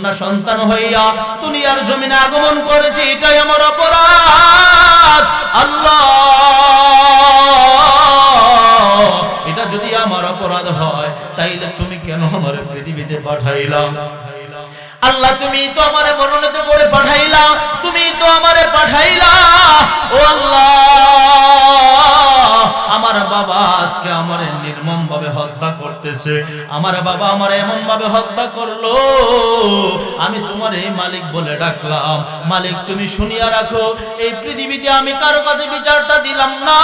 কন্যা সন্তান হইয়া দুনিয়ার জমিনে আগমন করেছি, এটাই আমার অপরাধ। আল্লাহ! এটা যদি আমার অপরাধ হয়, তাইলে তুমি কেন আমার পৃথিবীতে পাঠাইলাম আল্লাহ, তুমি তো আমারে মনোনীত করে পাঠাইলা, তুমি তো আমারে পাঠাইলা। ও আল্লাহ! আমার বাবা আজকে আমারে নির্মম ভাবে হত্যা করতেছে। আমার বাবা আমার এমন ভাবে হত্যা করল, আমি তোমার এই মালিক বলে ডাকলাম। মালিক, তুমি শুনিয়া রাখো, এই পৃথিবীতে আমি কারও কাছে বিচারটা দিলাম না।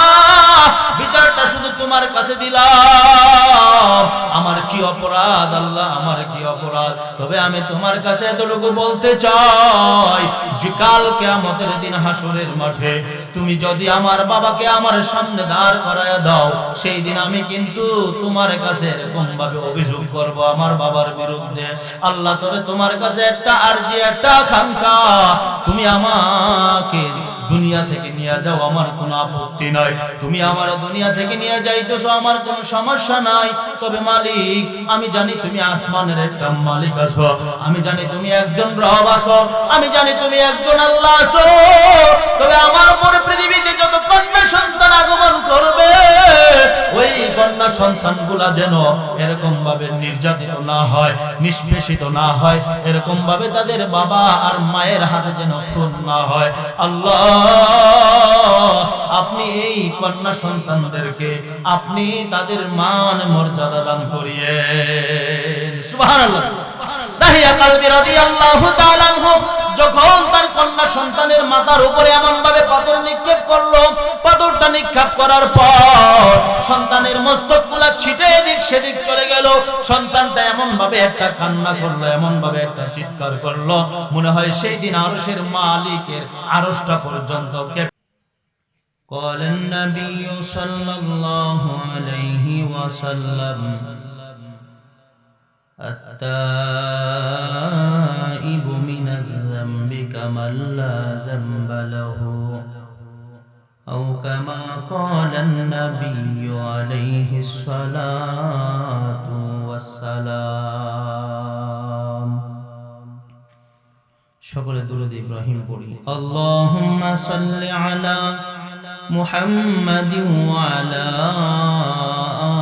বিচারটা শুধু তোমার কাছে দিলাম। আমার কি অপরাধ, আল্লাহ আমার কি অপরাধ? তবে আমি তোমার কাছে এতটুকু বলতে চাই যে কাল কেয়ামতের দিন হাসরের মাঠে তুমি যদি আমার বাবাকে আমার সামনে দাঁড় করায় দাও। সেই দিন আমি কিন্তু তোমার কাছে এরকম ভাবে অভিযোগ করব আমার বাবার বিরুদ্ধে। আল্লাহ তবে তোমার কাছে একটা আরজি, একটা আকাঙ্ক্ষা। তুমি আমাকে দুনিয়া থেকে নিয়ে যাও, আমার কোনো আপত্তি নাই। তুমি আমার দুনিয়া থেকে নিয়ে যাইতেছো, আমার কোনো সমস্যা নাই। তবে মালিক, আমি জানি তুমি আসমানের একটা মালিক আছো। আমি জানি তুমি একজন রব আছো। আমি জানি তুমি একজন আল্লাহ আছো। তবে আমার উপর পৃথিবীতে যত কন্যা সন্তান আগমন করবে, ওই কন্যা যেন এরকম ভাবে নির্যাতিত না হয়, নিষ্পেষিত না হয়, এরকম ভাবে তাদের বাবা আর মায়ের হাতে যেন খুন না হয়। আল্লাহ, আপনি এই কন্যা সন্তানদেরকে আপনি তাদের মান মর্যাদা দান সুবহানাল্লাহ। দাহিয়া কালবি রাদিয়াল্লাহু তাআলা আনহু যখন তার কন্যা সন্তানের মাথার উপরে এমন ভাবে পাথর নিক্ষেপ করলো পাথরটা নিক্ষেপ করার পর সন্তানের মস্তক গুলা ছিটে এদিক সেদিক চলে গেল সন্তানটা এমন ভাবে একটা কান্না করলো এমন ভাবে একটা চিৎকার করলো মনে হয় সেই দিন আরশের মালিকের আরশটা পর্যন্ত কেঁপে قال النبي صلى الله عليه وسلم التائب من الذنب كمن لا ذنب له أو كما قال النبي عليه الصلاة والسلام সকলে দুরুদ ইব্রাহিম পড়ি আল্লাহুম্মা সাল্লি আলা মুহাম্মাদিন ওয়া আলা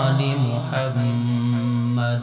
আলি মুহাম্মাদ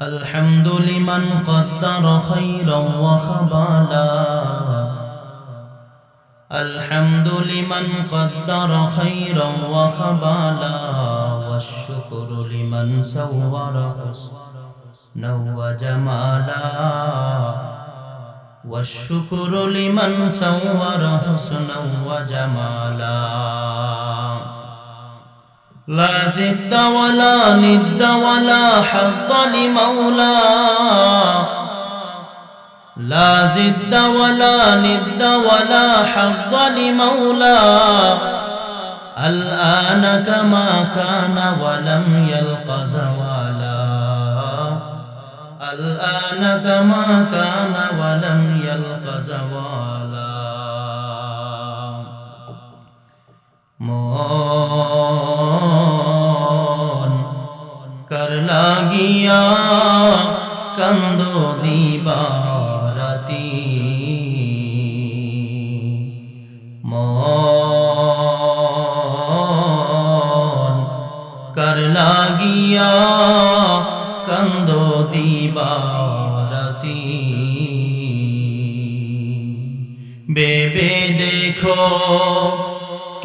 الحمد لمن قدر خيرا وخبالا الحمد لمن قدر خيرا وخبالا والشكر لمن سور حسنا وجمالا والشكر لمن سور حسنا وجمالا لا زد ولا ند ولا حظ لمولى لا زد ولا ند ولا حظ لمولى الآن كما كان ولم يلق زوالا. الآن كما كان ولم يلق زوالا.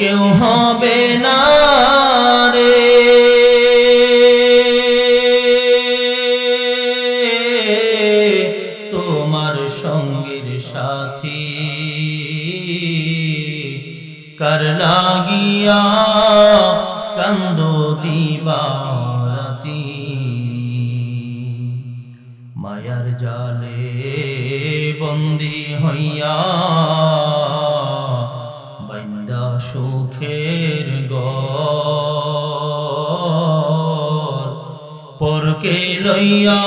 কেউ হবে না রে। তোমার সঙ্গীর সাথী কর লাগিয়া কান্দ দিবারাতি মায়ার জালে বন্দি হইয়া লইয়া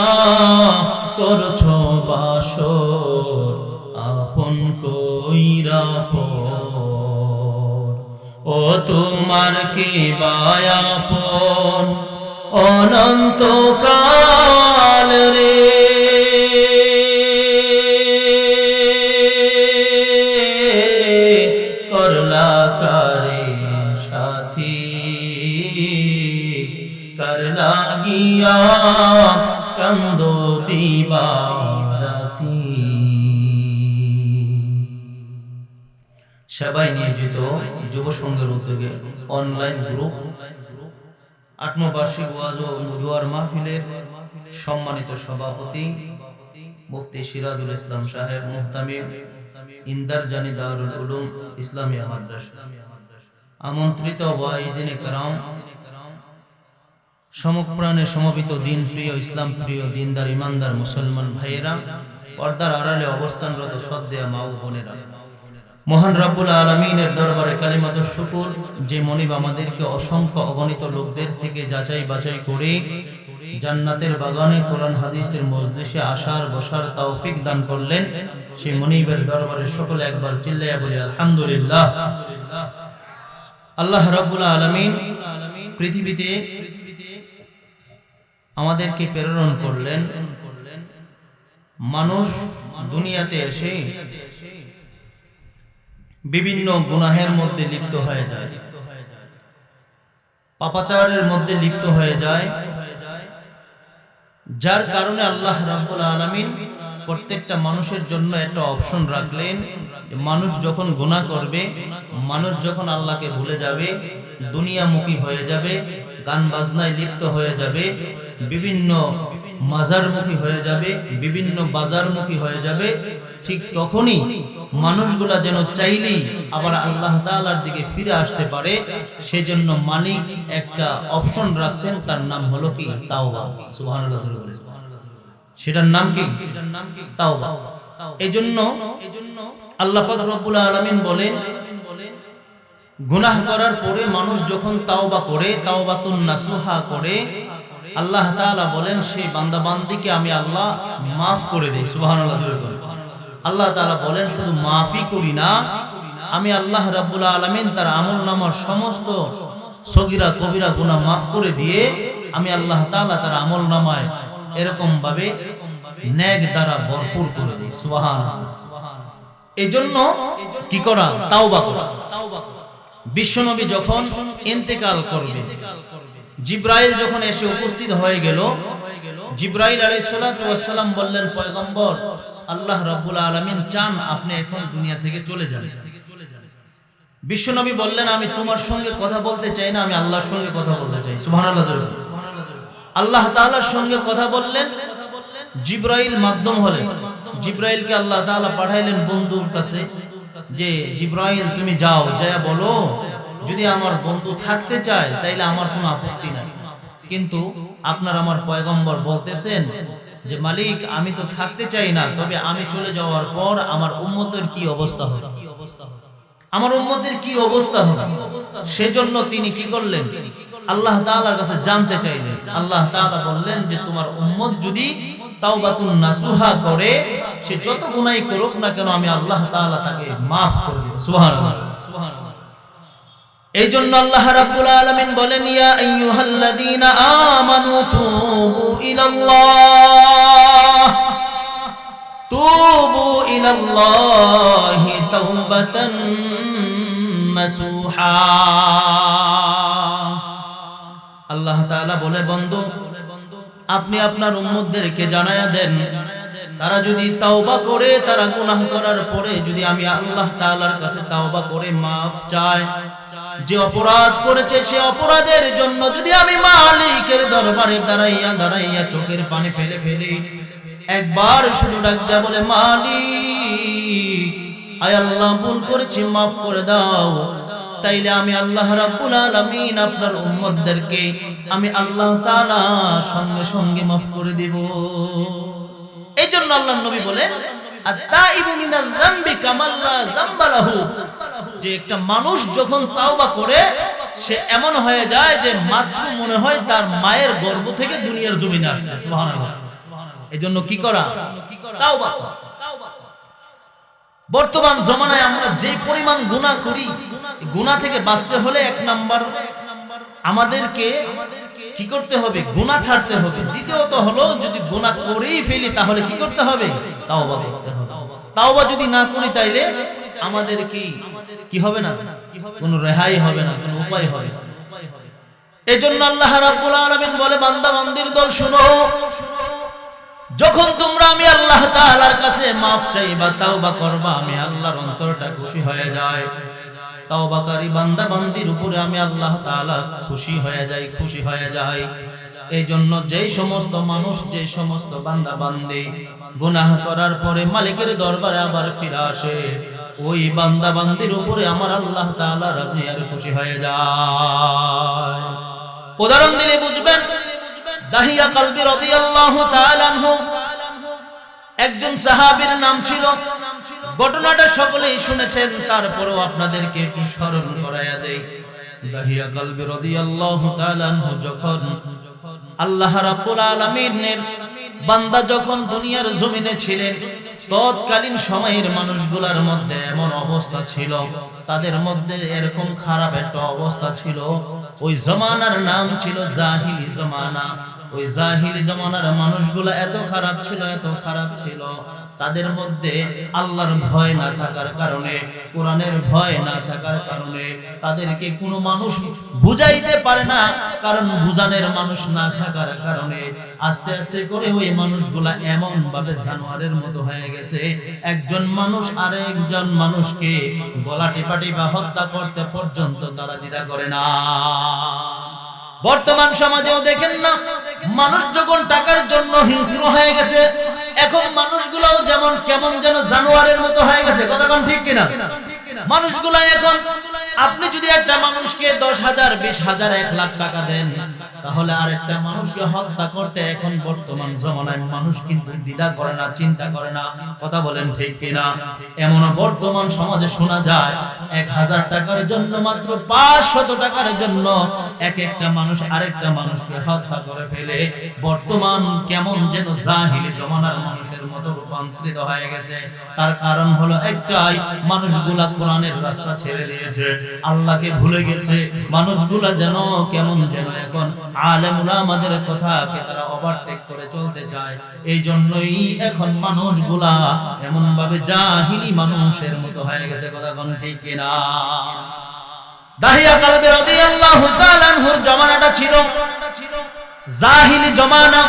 করছ বাস আপন কইরা ও তোমার কে বায়াপন অনন্ত কাল রে সেবায় নিয়োজিত যুব সংঘের উদ্যোগে অনলাইন গ্রুপ আত্মবার্ষিক ওয়াজ ও দুয়ার মাহফিলের সম্মানিত সভাপতি মুফতি সিরাজুল ইসলাম সাহেব, মুহতামিম ইন্দার জানি দারুল উলুম ইসলামিয়া মাদ্রাসা। আমন্ত্রিত ওয়াইজিনে কারাম, সমপ্রাণে সমবিত দিন প্রিয় ইসলাম প্রিয় দিনদার ইমানদার মুসলমান ভাইয়েরা, পর্দার আড়ালে অবস্থানরত সদ্দেয়া মা ও বোনেরা। মহান রব্বুল আলমিনের দরবারে কালিমাত শুকুর, যে মনিব আমাদেরকে অসংখ্য অগণিত লোকদের থেকে যাচাই বাছাই করে জান্নাতের বাগানে কোরআন, হাদিসের মজলিসে আসার, বসার তৌফিক দান করলেন। সেই মনিবের দরবারে সকলে একবার চিল্লাইয়া বলি, আলহামদুলিল্লাহ। আল্লাহ রাব্বুল আলমিন পৃথিবীতে আমাদেরকে প্রেরণ করলেন। মানুষ দুনিয়াতে এসে বিভিন্ন গুনাহের মধ্যে লিপ্ত হয়ে যায়। পাপাচারের মধ্যে লিপ্ত হয়ে যায়। যার কারণে আল্লাহ রাব্বুল আলামিন প্রত্যেকটা মানুষের জন্য একটা অপশন রাখলেন মানুষ যখন গুনাহ করবে, মানুষ যখন আল্লাহকে ভুলে যাবে দুনিয়ামুখী হয়ে যাবে গান বাজনায় লিপ্ত হয়ে যাবে, বিভিন্ন মাজারমুখী হয়ে যাবে, বিভিন্ন বাজারমুখী হয়ে যাবে, ঠিক তখনই মানুষগুলা যেন চাইলেই আবার আল্লাহ তাআলার দিকে ফিরে আসতে পারে, সেজন্য মালিক একটা অপশন রাখছেন, তার নাম হলো কি? তাওবা। সেটার নাম কি? তাওবা। এজন্য আল্লাহ পাক রব্বুল আলামিন বলেন গুনাহ করার পরে মানুষ যখন তাওবা করে, তাওবাতুন নাসুহা করে, আল্লাহ তাআলা বলেন, সেই বান্দা বান্দিকে আমি আল্লাহ মাফ করে দেই। সুবহানাল্লাহ, জোরে বলেন। আল্লাহ তাআলা বলেন, শুধু মাফই করি না, আমি আল্লাহ রাব্বুল আলামিন তার আমল নামার সমস্ত সগিরা, কবিরা গুনাহ মাফ করে দিয়ে, আমি আল্লাহ তাআলা তার আমল নামায় এরকম ভাবে ন্যাক দ্বারা ভরপুর করে দেই। সুবহানাল্লাহ। এজন্য কি করা? তাওবা করা। বিশ্বনবী যখন ইন্তেকাল করবে, জিব্রাইল যখন এসে উপস্থিত হয়ে গেল, জিব্রাইল আলাইহিস সালাতু ওয়াস সালাম বললেন, পয়গম্বর, আল্লাহ রাব্বুল আলামিন চান আপনি এখন দুনিয়া থেকে চলে যান। বিশ্বনবী বললেন, আমি তোমার সঙ্গে কথা বলতে চাই না, আমি আল্লাহর সঙ্গে কথা বলতে চাই। সুবহানাল্লাহ আল্লাহ তাআলার সঙ্গে কথা বললেন, জিব্রাইল মাধ্যম হলেন। জিব্রাইলকে আল্লাহ তাআলা পাঠাইলেন বন্ধুর কাছে। যে জিব্রাইল, তুমি যাও যায়া বলো, যদি আমার বন্ধু থাকতে চায়, তাইলে আমার কোনো আপত্তি নাই। কিন্তু আপনার আমার পয়গম্বর বলতেছেন যে, মালিক, আমি তো থাকতে চাই না, তবে আমি চলে যাওয়ার পর আমার উম্মতের কি অবস্থা হবে? আমার উম্মতের কি অবস্থা হবে? সেজন্য তিনি কি করলেন? আল্লাহ তাআলার কাছে জানতে চাইলেন। আল্লাহ তাআলা বললেন যে, তোমার উম্মত যদি নাসুহা করে, সে যত গুনাহ করুক না কেন আমি আল্লাহ তাকে maaf করে দেব। সুবহানাল্লাহ। এই জন্য আল্লাহ রাব্বুল আলামিন বলেন আল্লাহ বলে, বন্ধু আপনি আপনার উম্মতদেরকে জানায়া দেন। তারা যদি তাওবা করে, তারা গুনাহ করার পরে যদি আমি আল্লাহ তাআলার কাছে তাওবা করে মাফ চায় যে অপরাধ করেছে সে অপরাধের জন্য যদি আমি মালিকের দরবারে দাঁড়াইয়া দাঁড়াইয়া চোখের পানি ফেলে ফেলে, একবার শুধু ডাক দেয়া বলে, মালিক, আয় আল্লাহ, ভুল করেছি, মাফ করে দাও। তাইলে আমি আল্লাহ রাব্বুল আলামিন আপনার উম্মতদেরকে আমি আল্লাহ তাআলা সঙ্গে সঙ্গে মাফ করে দিব। এই জন্য আল্লাহ নবী বলেন যে একটা মানুষ যখন তাওবা করে, সে এমন হয়ে যায় যে মাত্র মনে হয় তার মায়ের গর্ভ থেকে দুনিয়ার জমিনে আসছে। সুবহানাল্লাহ। এই জন্য কি করা? তাওবা করা। বর্তমান জমানায় আমরা যে পরিমাণ গুনাহ করি গুনাহ থেকে বাঁচতে হলে এক নাম্বার আমাদেরকে কি করতে হবে? গুনাহ ছাড়তে হবে। দ্বিতীয়ত হলো যদি গুনাহ করেই ফেলি তাহলে কি করতে হবে? তাওবা করতে হবে। তাওবা যদি না করি তাইলে আমাদের কি কি হবে না? কোনো রেহাই হবে না, কোনো উপায় হবে এজন্য আল্লাহ রাব্বুল আলামিন বলে, বান্দা বান্দির দল শুনো। যখন তোমরা আমি আল্লাহ তাআলার কাছে মাফ চাইবা, তাওবা করবা, আমি আল্লাহর অন্তরটা খুশি হয়ে যায় তাওবাকারী বান্দা বান্দির উপরে আমি আল্লাহ তাআলা খুশি হয়ে যাই, খুশি হয়ে যাই। এই জন্য যেই সমস্ত মানুষ যে সমস্ত বান্দা বান্দি গুনাহ করার পরে মালিকের দরবারে আবার ফিরে আসে, ওই বান্দা বান্দির উপরে আমার আল্লাহ তাআলা রাজি আর খুশি হয়ে যায়। উদাহরণ দিলে বুঝবেন দাহিয়া কালবি একজন সাহাবীর নাম ছিল। ঘটনাটা সকলেই শুনেছেন, তারপরেও আপনাদেরকে একটু স্মরণ করায়া দেই। দাহিয়া কালবি রাদিয়াল্লাহু যখন আল্লাহ বান্দা যখন দুনিয়ার জমিনে ছিলেন, তৎকালীন সময়ের মানুষগুলার মধ্যে এমন অবস্থা ছিল, তাদের মধ্যে এরকম খারাপ একটা অবস্থা ছিল। ওই জমানার নাম ছিল জাহিলি জমানা। ওই জাহিলি জমানার মানুষগুলা এত খারাপ ছিল, এত খারাপ ছিল। তাদের মধ্যে আল্লাহর ভয় না থাকার কারণে, কোরআনের ভয় না থাকার কারণে তাদেরকে কোনো মানুষ বুঝাইতে পারে না, কারণ বুঝানের মানুষ না থাকার কারণে আস্তে আস্তে করে ওই মানুষগুলা এমন ভাবে জানোয়ারের মতো হয়ে গেছে, একজন মানুষ আরেকজন মানুষকে গলা টিপা টিপা হত্যা করতে পর্যন্ত তারা দ্বিধা করে না। বর্তমান সমাজেও দেখেন না, মানুষ যখন টাকার জন্য হিংস্র হয়ে গেছে, এখন মানুষগুলোও যেমন কেমন যেন জানোয়ারের মতো হয়ে গেছে। কথা ঠিক কিনা? মানুষগুলা এখন আপনি যদি একটা মানুষকে দশ হাজার, বিশ হাজার, এক লাখ টাকা দেন, তাহলে আরেকটা মানুষকে হত্যা করতে এখন বর্তমান জমানায় মানুষ কিন্তু দ্বিধা করে না, চিন্তা করে না। কথা বলেন ঠিক কিনা? এমন বর্তমান সমাজে শোনা যায়, এক হাজার টাকার জন্য মাত্র পাঁচশত টাকার জন্য এক একটা মানুষ আরেকটা মানুষকে হত্যা করে ফেলে। বর্তমান কেমন যেন জাহিলি জমানার মানুষের মতো রূপান্তরিত হয়ে গেছে। তার কারণ হলো একটাই, মানুষগুলা কোরআনের রাস্তা ছেড়ে দিয়েছে। আল্লাহকে ভুলে গেছে। মানুষগুলা যেন কেমন যেন এখন আলেম আমাদের কথাকে তারা ওভারটেক করে চলতে চায়। এই জন্যই এখন মানুষগুলা এমন ভাবে জাহিলি মানুষের মতো হয়ে গেছে, কথা কোন ঠিক কিনা? দাহিয়া কালবে রাদিয়াল্লাহু তাআলা আনহুর জামানাটা ছিল। জাহিলি জমানা।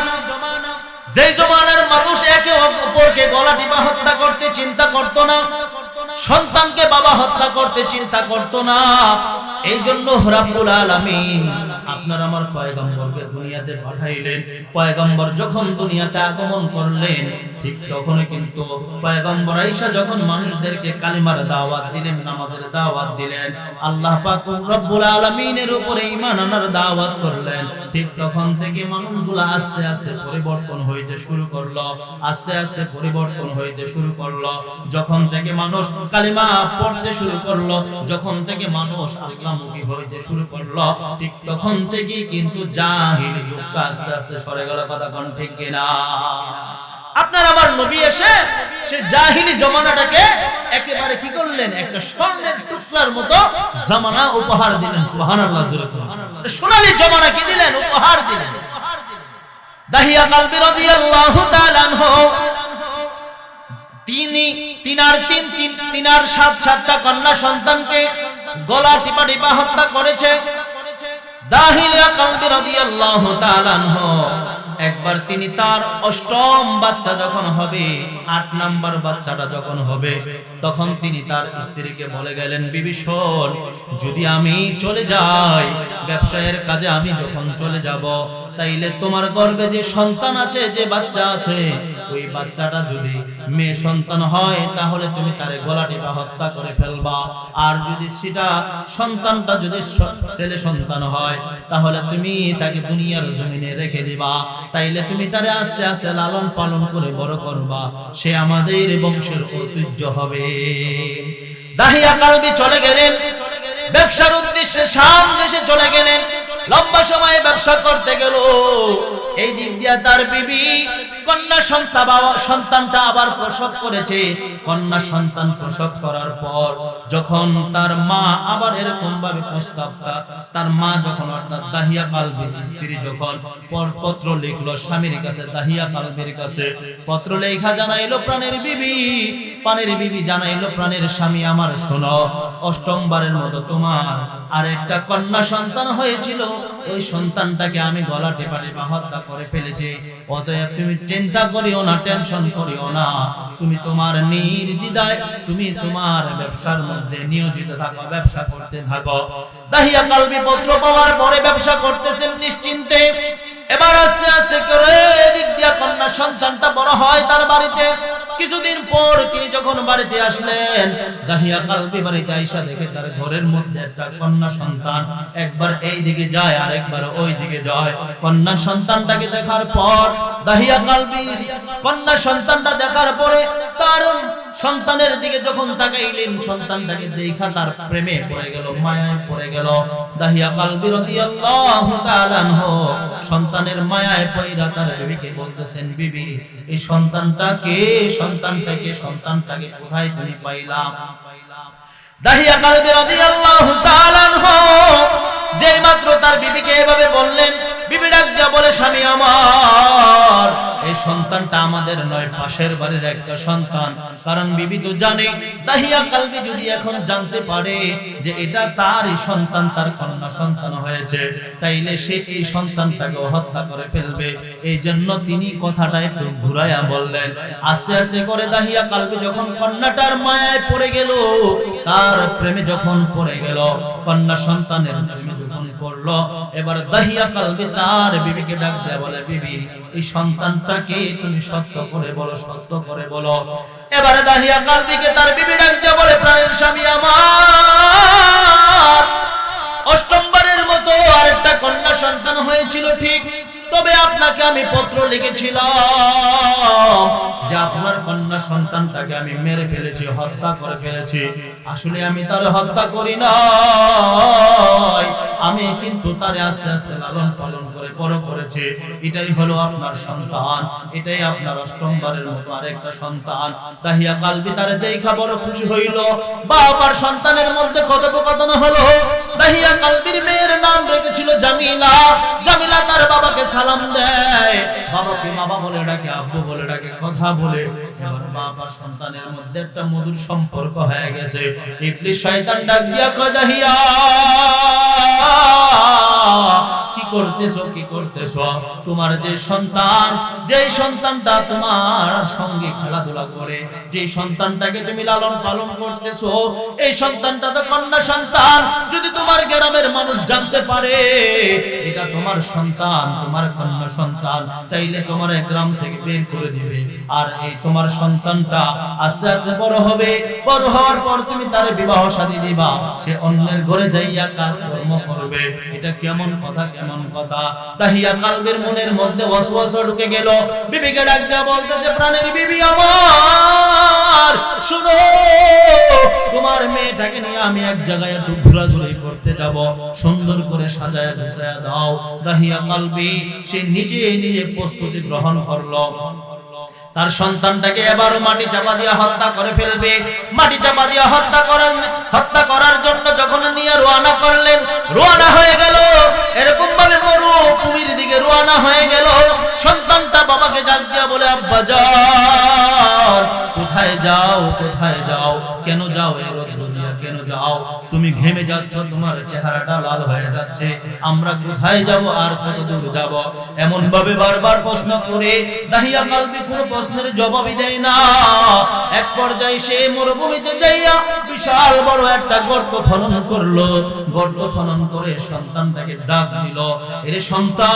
যেই জমানার মানুষ একে অপরকে গলা টিপা হত্যা করতে চিন্তা করত না। সন্তানকে বাবা হত্যা করতে চিন্তা করত না। এই জন্য রাব্বুল আলামিন আপনার আমার পয়গম্বরকে দুনিয়াতে পাঠাইলেন। পয়গম্বর যখন দুনিয়াতে আগমন করলেন, ঠিক তখনই কিন্তু পয়গম্বর আয়েশা যখন মানুষদেরকে কালিমার দাওয়াত দিলেন, নামাজের দাওয়াত দিলেন, আল্লাহ পাক রব্বুল আলামিনের উপরে ঈমান আনার দাওয়াত করলেন। ঠিক তখন থেকে মানুষগুলো আস্তে আস্তে পরিবর্তন হইতে শুরু করল, আস্তে আস্তে পরিবর্তন হইতে শুরু করল। যখন থেকে মানুষ কালিমা পড়তে শুরু করল। যখন থেকে মানুষ আল্লাহমুখী হইতে শুরু করল, ঠিক তখন থেকে কিন্তু জাহিলি যুগটা আস্তে আস্তে সরে গেল কথা কোন ঠিক কিনা? আপনার আবার নবী এসে সে জাহিলি জমানাটাকে একেবারে কি করলেন? একটা স্বর্ণের টুকরার মতো জামানা উপহার দিলেন, সুবহানাল্লাহ, জোরে। সোনালী জমানা কি দিলেন? উপহার দিলেন। দাহিয়া কালবি রাদিয়াল্লাহু তাআলা তিনি, তিনার তিন তিন, তিনার সাত, সাতটা কন্যা সন্তানকে গলা টিপা টিপা হত্যা করেছে। দাহিলিয়া কালবি রাদিয়াল্লাহু তাআলা আনহু। একবার তিনি তার অষ্টম বাচ্চা যখন হবে, আট নাম্বার বাচ্চাটা যখন হবে, তখন তিনি তার স্ত্রীকে বলে গেলেন শোন, যদি আমি চলে যাই, ব্যবসায়ের কাজে আমি যখন চলে যাব, তাইলে তোমার গর্ভে যে সন্তান আছে, যে বাচ্চা আছে, ওই বাচ্চাটা যদি মেয়ে সন্তান হয়, তাহলে তুমি তারে গলা টিপা হত্যা করে ফেলবা। আর যদি সেটা সন্তানটা যদি ছেলে সন্তান হয়, তাহলে তুমি তাকে দুনিয়ার জমিনে রেখে দিবা। তাইলে তুমি তারে আস্তে আস্তে লালন পালন করে বড় করবা। সে আমাদের বংশের ঐতিহ্য হবে। দাহিয়া কালবি চলে গেলেন। ব্যবসার উদ্দেশ্যে সাম দেশে চলে গেলেন। লম্বা সময় ব্যবসা করতে গেল। এই দিক দিয়া তার বিবি কন্যা সন্তান বাবা- সন্তানটা আবার প্রসব করেছে। কন্যা সন্তান প্রসব করার পর যখন তার মা আবার এরকম ভাবে প্রস্তাবটা, তার মা যখন অর্থাৎ দাহিয়া কালবির স্ত্রী যখন পত্র লিখলো স্বামীর কাছে, দাহিয়া কালবির কাছে, পত্র লেখা জানাইলো প্রাণের বিবি প্রাণের বিবি জানাইলো প্রাণের স্বামী, আমার শোনো, অষ্টমবারের মতো তোমার আর একটা কন্যা সন্তান হয়েছিল। ওই সন্তানটাকে আমি গলা টেপা টেপা হত্যা করে ফেলেছি। অতএব তুমি চিন্তা করিও না, টেনশন করিও না। তুমি তোমার নির্দ্বিধায়, তুমি তোমার ব্যবসার মধ্যে নিয়োজিত থাকো, ব্যবসা করতে থাকো। দাহিয়া কালবি পত্র পাওয়ার পরে ব্যবসা করতেছেন নিশ্চিন্তে। এবার আস্তে আস্তে করে এদিক দিয়া কন্যা সন্তানটা বড় হয় তার বাড়িতে। কিছুদিন পর তিনি যখন বাড়িতে আসলেন, দাহিয়া কালবি বাড়িতে আইসা দেখে তার ঘরের মধ্যে একটা কন্যা সন্তান একবার এই দিকে যায় আর একবার ওই দিকে যায়। কন্যা সন্তানটাকে দেখার পর, দাহিয়া কালবির কন্যা সন্তানটা দেখার পরে তার সন্তানের দিকে যখন তাকাইলেন, সন্তানটাকে দেখা তার প্রেমে পড়ে গেল, মায়ায় পড়ে গেল। দাহিয়া কালবি রাদিয়াল্লাহু তাআলা সন্তানের মায়ায় পয়রা তার বিবিকে বলতেছেন, বিবি, এই সন্তানটা কে সন্তানটাকে সন্তানটাকে কোথায় তুমি পাইলাম? দাহিয়া কালবে রাদিয়াল্লাহু তাআলা যেই মাত্র তার বিবিকে এভাবে বললেন বিবি ডাক দিয়া বলে, স্বামী আমার, এই সন্তানটা আমাদের নয়, পাশের বাড়ির একটা সন্তান। কারণ বিবি তো জানে কালবি যদি এখন জানতে পারে যে এটা সন্তান, তার কন্যা সন্তান হয়েছে, তাইলে সে এই সন্তানটাকে হত্যা করে ফেলবে। এই জন্য তিনি কথাটা একটু ঘুরাইয়া বললেন, আস্তে আস্তে করে দাহিয়া কালবি যখন কন্যাটার মায়ায় পড়ে গেল, তার প্রেমে যখন পড়ে গেল, কন্যা সন্তানের প্রেমে যখন পড়ল, এবার দাহিয়া কালবি তার বিবিকে ডাক দেয়া বলে, বিবি, এই সন্তানটাকে তুমি সত্য করে বলো, সত্য করে বলো। এবারে দাহিয়া কালবিকে তার বিবি ডাক দেয়া বলে, প্রাণের স্বামী আমার। অষ্টমবারের আরেকটা কন্যা সন্তান হয়েছিল ঠিক। তবে আপনাকে আমি পত্র লিখেছিলাম আপনার মেরে ফেলেছি, হত্যা করে ফেলেছি। আসলে আমি তার হত্যা করি আমি কিন্তু তারে আস্তে আস্তে লালন পালন করে বড় করেছি। এটাই হলো আপনার সন্তান, এটাই আপনার অষ্টমবারের মতো আরেকটা সন্তান। তাহিয়া কালবি তারে দেখা বড় খুশি হইল। বাবার সন্তানের মধ্যে কথোপকথন হলো, দাহিয়া কালবির মেয়ের রেখেছিল জামিলা। জামিলা তার বাবাকে সালাম দেয়। বাবাকে বাবা বলে ডাকে, আব্বু বলে ডাকে, কথা বলে। এবার বাবা সন্তানের মধ্যে একটা মধুর সম্পর্ক হয়ে গেছে। ইবলিশ শয়তান ডাক দিয়া কয়, দাহিয়া, কি করতেছো কি করতেছো? তোমার যে সন্তান যে সন্তানটা তোমার সঙ্গে খেলাধুলা করে সন্তানটাকে তুমি লালন পালন করতেছো, এই সন্তানটা তো সন্তান। যদি তোমার গ্রামের মানুষ জানতে পারে। এটা তোমার সন্তান, তোমার কন্যা সন্তান। চাইলে তোমার এই গ্রাম থেকে বের করে দিবে। আর এই তোমার সন্তানটা আস্তে আস্তে বড় হবে। বড় হওয়ার পর তুমি তার বিবাহ শাদী দিবা। সে অন্যের ঘরে যাইয়া কাজ কর্ম করবে। এটা কেমন কথা কেমন কথা? তাহিয়া কালবের মনের মধ্যে ওয়াসওয়াসা ঢুকে গেল। বিবিকে ডাক দেয়া বলতেছে, প্রাণের বিবি আমার, শুনো, তোমার মেয়েটাকে নিয়ে আমি এক জায়গায় একটু ঘোরাঘুরি করতে যাব। সুন্দর করে সাজায় গুছায়া দাও। দাহিয়া কালবি, সে নিজে নিজে প্রস্তুতি গ্রহণ করল। তার সন্তানটাকে এবারও মাটি চাপা দিয়ে হত্যা করে ফেলবে। মাটি চাপা দিয়ে হত্যা করার হত্যা করার জন্য যখন নিয়ে রোয়ানা করলেন রোয়ানা হয়ে গেল। এরকম ভাবে মরু কুমির দিকে রোয়ানা হয়ে গেল। সন্তানটা বাবাকে ডাক দিয়া বলে, আব্বা, যাও। কোথায় যাও কোথায় যাও? কেন যাও দিয়া কেন যাও? তুমি ঘেমে যাচ্ছ, তোমার চেহারাটা লাল হয়ে যাচ্ছে। আমরা কোথায় যাব আর কত দূর যাব? এমন ভাবে বারবার প্রশ্ন করে দাহিয়া কালবি কোনো প্রশ্নের জবাবই দেয় না। এক পর্যায়ে সে মরুভূমিতে যাইয়া বিশাল বড় একটা গর্ত খনন করল। গর্ত খনন করে সন্তানটাকে ডাক দিল, এর সন্তান,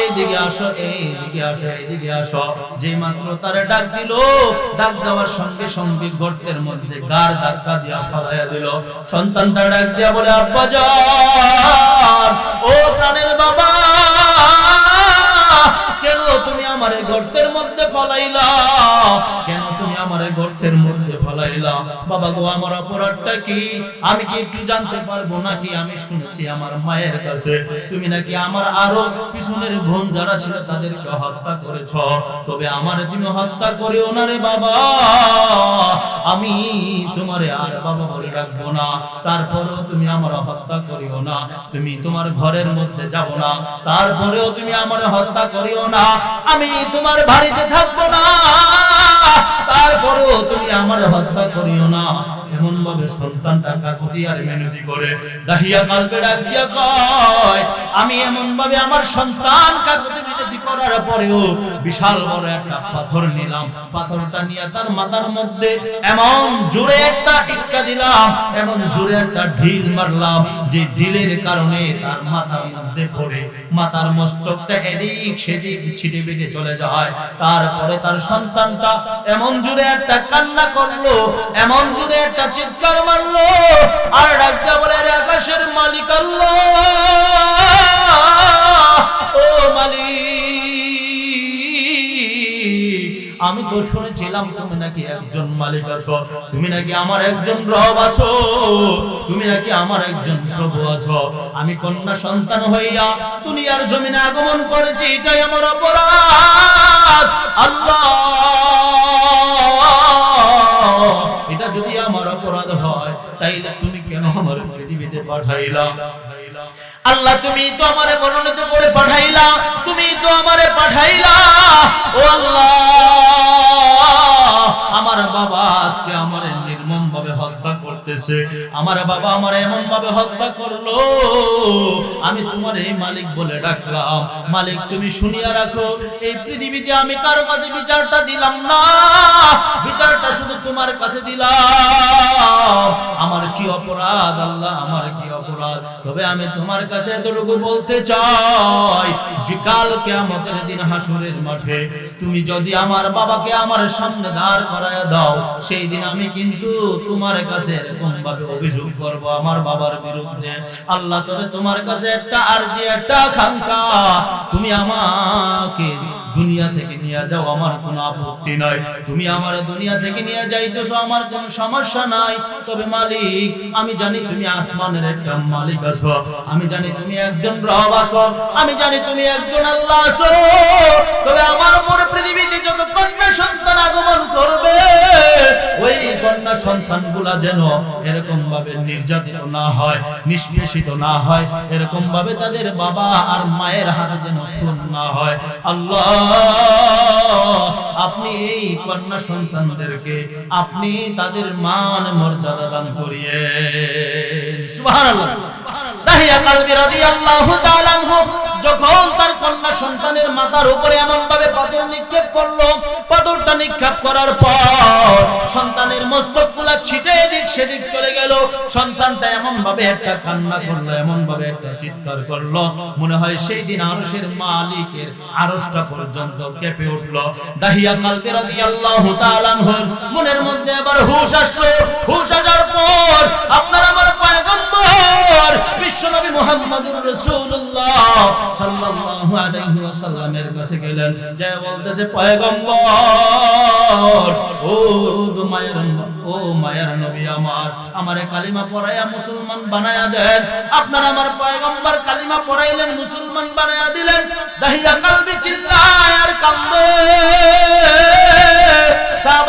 এইদিকে আসো এইদিকে আসো এইদিকে আসো। যে মাত্র তার ডাক দিল, ডাক দেওয়ার সঙ্গে সঙ্গে গর্তের মধ্যে গার ধাক্কা দিয়া ফালাইয়া দিল। সন্তানটা ডাক দিয়া বলে, আব্বা যান, ও প্রাণের বাবা, কেন তুমি আমার গর্তের মধ্যে ফলাইলা? কেন তুমি আমার গর্তের মধ্যে ফলাইলা বাবা গো, আমার অপরাধটা কি? আমি কি একটু জানতে পারব নাকি? আমি আমার মায়ের কাছে, তুমি নাকি আমার আরও পিছনের বোন যারা ছিল তাদেরকে হত্যা করেছ। তবে আমার তুমি হত্যা বাবা। আমি তোমারে আর বাবা বলে রাখব না। তারপরেও তুমি আমার হত্যা করিও না। তুমি তোমার ঘরের মধ্যে যাব না। তারপরেও তুমি আমার হত্যা করিও না। আমি তোমার বাড়িতে থাকব না। তারপরেও তুমি আমার হত্যা করিও না। এমন ভাবে সন্তানটা কাকুতি আর মিনতি করে, দাহিয়া কালকে ডাক দিয়া কয়, আমি এমন ভাবে আমার সন্তান কাকুতি মিনতি করার পরেও বিশাল বড় একটা পাথর নিলাম। পাথরটা নিয়ে তার মাথার মধ্যে এমন জোরে একটা ইক্কা দিলাম, এমন জোরে একটা ঢিল মারলাম, যে ঢিলের কারণে তার মাথার মধ্যে পড়ে। মাথার মস্তকটা এদিক সেদিক ছিটে বেঁধে চলে যায়। তারপরে তার সন্তানটা এমন জোরে একটা কান্না করল, এমন জোরে একটা চিৎকার মারলো, আর ডাকতে বলে আকাশের মালিক আল্লাহ, ও মালিক, আমি তো শুনেছিলাম তুমি নাকি একজন মালিক আছো, তুমি নাকি আমার একজন রব আছো, তুমি নাকি আমার একজন প্রভু আছো, আমি কন্যা সন্তান হইয়া দুনিয়ার জমিনে আগমন করেছি, এটাই আমার অপরাধ, আল্লাহ। এটা যদি আমার অপরাধ হয়, তাইলে তুমি কেন আমার পৃথিবীতে পাঠাইলা? আল্লাহ, তুমি তো আমারে মনোনীত করে পাঠাইলা, তুমি তো আমারে পাঠাইলা। ও আল্লাহ, আমার বাবা আজকে আমার নির্মম ভাবে হত্যা করতেছে। আমার বাবা আমার এমন ভাবে হত্যা করল। আমি তোমার এই মালিক বলে ডাকলাম। মালিক, তুমি শুনিয়া রাখো, এই পৃথিবীতে আমি কারও কাছে বিচারটা দিলাম না। বিচারটা শুধু তোমার কাছে দিলাম। তবে আমি তোমার কাছে এতটুকু বলতে চাই যে কাল কিয়ামতের দিন হাসুরের মাঠে তুমি যদি আমার বাবাকে আমার সামনে দাঁড় করায় দাও, সেই দিন আমি কিন্তু তোমার কাছে এরকম ভাবে অভিযোগ করব আমার বাবার বিরুদ্ধে। আল্লাহ তবে তোমার কাছে একটা আরজি, একটা আকাঙ্ক্ষা। তুমি আমাকে দুনিয়া থেকে নিয়ে যাও, আমার কোনো আপত্তি নাই। তুমি আমার দুনিয়া থেকে নিয়ে যাইতেছো, আমার কোনো সমস্যা নাই। তবে মালিক, আমি জানি তুমি আসমানের একটা মালিক আছো। আমি জানি তুমি একজন রব আছো আমি জানি তুমি একজন আল্লাহ আছো তবে আমার উপর পৃথিবীতে যত কন্যা সন্তান আগমন করবে, ওই কন্যা সন্তানগুলা যেন এরকম ভাবে নির্যাতিত না হয়, নিষ্পেষিত না হয় এরকম ভাবে তাদের বাবা আর মায়ের হাতে যেন খুন না হয়। আল্লাহ, আপনি এই কন্যা সন্তানদেরকে আপনি তাদের মান মর্যাদা দান করিয়ে যখন তার কন্যা সন্তানের মাথার উপরে এমন ভাবে পাথর নিক্ষেপ করল, পাথরটা নিক্ষেপ করার পর সন্তানের মস্তকগুলা ছিটে সেদিক চলে গেল। সন্তানটা এমন ভাবে একটা কান্না করল এমন ভাবে একটা চিৎকার করল। মনে হয় সেই দিন আরশের মালিকের আরশটা পর্যন্ত কেঁপে উঠল। দাহিয়া কালবে তাআলা আনহুর মনের মধ্যে আবার হুশ আসলো। হুশ আসার পর আপনার আমার পয়গম্বর বিশ্বনবী মুহাম্মদুর রাসূলুল্লাহ সাল্লাল্লাহু আলাইহি ওয়াসাল্লামের কাছে গেলেন। যে বলতেছে, পয়গম্বর, ও মায়ের ও মায়ের নবী আমার, আমারে কালিমা পড়াইয়া মুসলমান বানায়া দেন। আপনার আমার পয়গম্বর কালিমা পড়াইলেন, মুসলমান বানায়া দিলেন। দাহিয়া কালবি চিল্লায় আর কান্দে। তার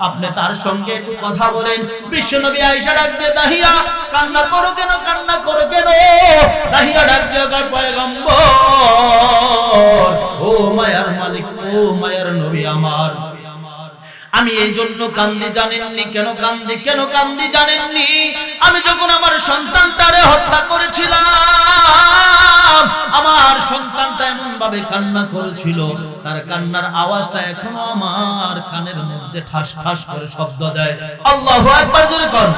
আপনি তার সঙ্গে একটু কথা বলেন। বিশ্বনবী আয়েশা ডাক দিয়ে, দাহিয়া, কান্না করো কেন, কান্না করো কেন? দাহিয়া ডাক দিয়ে ও মায়ার মালিক, ও মায়ার নবী আমার। আমি এই জন্য কান্দি জানেননি, কেন কান্দি কেন কান্দি জানেননি? আমি যখন আমার সন্তানটারে হত্যা করেছিলাম, আমার সন্তানটা এমন ভাবে কান্না করেছিল, তার কান্নার আওয়াজটা এখনও আমার কানের মধ্যে ঠাস ঠাস করে শব্দ দেয়। আল্লাহু একবার জোরে কর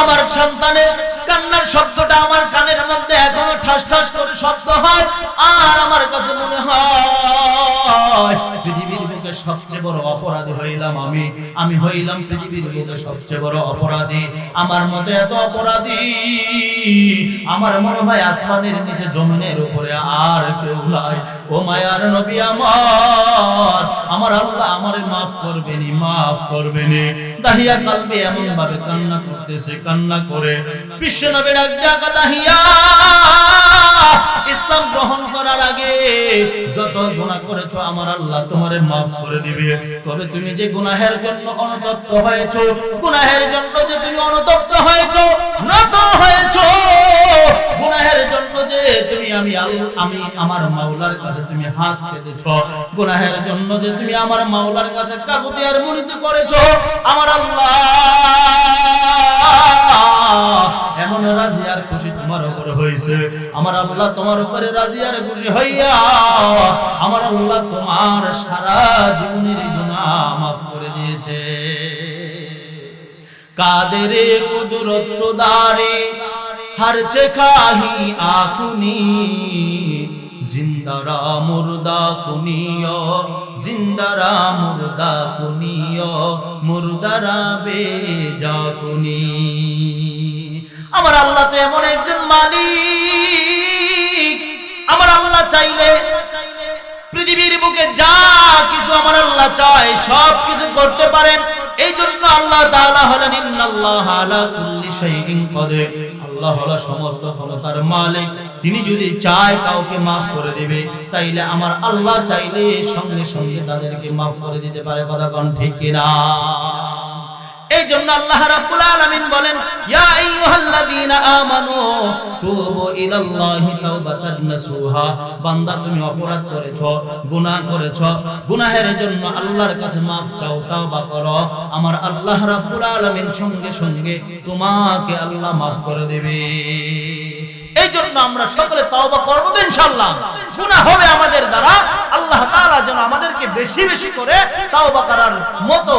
আমার সন্তানের কান্নার শব্দটা আমার কানের মধ্যে এখনও ঠাস ঠাস করে শব্দ হয়, আর আমার কাছে মনে হয়, পৃথিবীর বুকে সবচেয়ে বড় অপরাধী হইলাম আমি। আমি হইলাম পৃথিবীর বুকে সবচেয়ে বড় অপরাধী। আমার মতো এত অপরাধী, আমার মনে হয় আসমানের নিচে জমিনের উপরে আর কেউ নাই। ও মায়ার নবী আমার আমার আল্লাহ আমারে মাফ করবেনি মাফ করবেনি দাহিয়া কালবে এমন ভাবে কান্না করতেছে, কান্না করে। বিশ্ব নবীর ডাকা দাহিয়া ইসলাম গ্রহণ করার আগে যত গুনাহ করেছ, আমার আল্লাহ তোমারে মাফ করে দিবে। তবে তুমি যে গুনাহের জন্য অনুতপ্ত হয়েছো, গুনাহের জন্য যে তুমি অনুতপ্ত আমি আমি আমার মাওলার কাছে তুমি হাত পেতেছ গুনাহের জন্য যে তুমি আমার মাওলার কাছে কাকুতি আর মুনিতি করেছ, আমার আল্লাহ এমন রাজি আর খুশি তোমার উপরে হয়েছে আমার আল্লাহ তোমার উপরে রাজি আর খুশি হইয়া আমার আল্লাহ তোমার সারা জীবনের গুনাহ মাফ করে দিয়েছে। কাদের কুদরত দারে हर চেখাহি আকুনি জিন্দারা মুর্দা কুনিয় জিন্দারা মুর্দা কুনিয় মুর্দারা বেজা কুনি আমার আল্লাহ তো এমন একজন মালিক। আমার আল্লাহ চাইলে পৃথিবীর বুকে যা কিছু আমার আল্লাহ চায়, সব কিছু করতে পারেন। এই জন্য আল্লাহ তাআলা হলেন, ইন্নাল্লাহ আলা কুল্লি শাইইন কাদির। আল্লাহ হলো সমস্ত ক্ষমতার মালিক। তিনি যদি চায় কাউকে মাফ করে দেবে, তাইলে আমার আল্লাহ চাইলে সঙ্গে সঙ্গে তাদেরকে মাফ করে দিতে পারে। কথা কোন ঠিক কিনা? এই জন্য আল্লাহ রাব্বুল আলামিন বলেন, ইয়া আইয়ুহাল্লাযীনা আমানু, তুবু ইলাল্লাহি তাওবাতান নাসুহা। বান্দা, তুমি অপরাধ করেছ, গুনাহ করেছ, গুনাহের জন্য আল্লাহর কাছে maaf চাও করো। আমার আল্লাহ রাব্বুল আলামিন সঙ্গে সঙ্গে তোমাকে আল্লাহ maaf করে দেবে। এই জন্য আমরা সকলে তাওবা করব তো ইনশাআল্লাহ। গুনাহ হবে আমাদের দ্বারা, আল্লাহ তাআলা যেন আমাদেরকে বেশি বেশি করে তাওবা করার মতো